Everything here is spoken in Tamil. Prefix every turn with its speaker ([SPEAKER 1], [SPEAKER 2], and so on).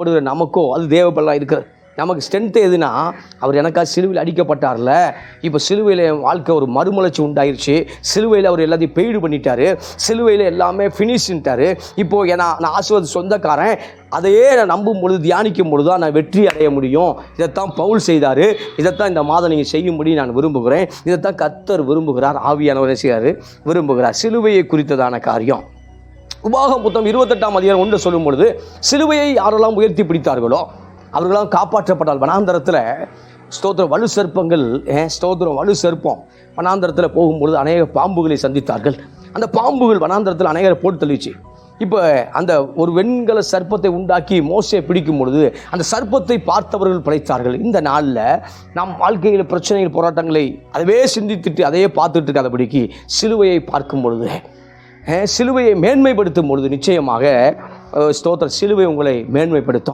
[SPEAKER 1] படுகிற நமக்கோ அது தேவைப்படலாம் இருக்கிறது. நமக்கு ஸ்ட்ரென்த் எதுனா அவர் எனக்காக சிலுவையில் அடிக்கப்பட்டார்ல. இப்போ சிலுவையில் என் வாழ்க்கை ஒரு மறுமலர்ச்சி உண்டாயிருச்சு. சிலுவையில் அவர் எல்லாத்தையும் பெய்டு பண்ணிட்டாரு. சிலுவையில் எல்லாமே ஃபினிஷ்ன்ட்டாரு இப்போது ஏன்னா நான் ஆசுவது சொந்தக்காரன். அதையே நான் நம்பும் பொழுது தியானிக்கும் பொழுது தான் நான் வெற்றி அடைய முடியும். இதைத்தான் பவுல் செய்தார். இதைத்தான் இந்த மாதம் நீங்கள் செய்யும்படி நான் விரும்புகிறேன். இதைத்தான் கத்தர் விரும்புகிறார் ஆவியானவர் செய்கிறார் விரும்புகிறார். சிலுவையை குறித்ததான காரியம். உபாகம் புத்தம் இருபத்தெட்டாம் அதிகாரம் ஒன்று சொல்லும் பொழுது சிலுவையை யாரெல்லாம் உயர்த்தி பிடித்தார்களோ அவர்களாம் காப்பாற்றப்பட்டால் வனாந்தரத்தில் ஸ்தோத்திரம் வலு சர்ப்பங்கள் ஸ்தோத்திரம் வலு சர்ப்பம் வனாந்தரத்தில் போகும்பொழுது அநேக பாம்புகளை சந்தித்தார்கள். அந்த பாம்புகள் வனாந்தரத்தில் அநேகரை போட்டு தள்ளிச்சு இப்போ அந்த ஒரு வெண்கல சர்ப்பத்தை உண்டாக்கி மோசையை பிடிக்கும் பொழுது அந்த சர்ப்பத்தை பார்த்தவர்கள் பிழைத்தார்கள். இந்த நாளில் நம் வாழ்க்கையில் பிரச்சனைகள் போராட்டங்களை அதவே சிந்தித்துட்டு அதையே பார்த்துட்டு இருக்காதபடிக்கு சிலுவையை பார்க்கும் பொழுது சிலுவையை மேன்மைப்படுத்தும் பொழுது நிச்சயமாக ஸ்தோத்திர சிலுவை உங்களை மேன்மைப்படுத்தும்.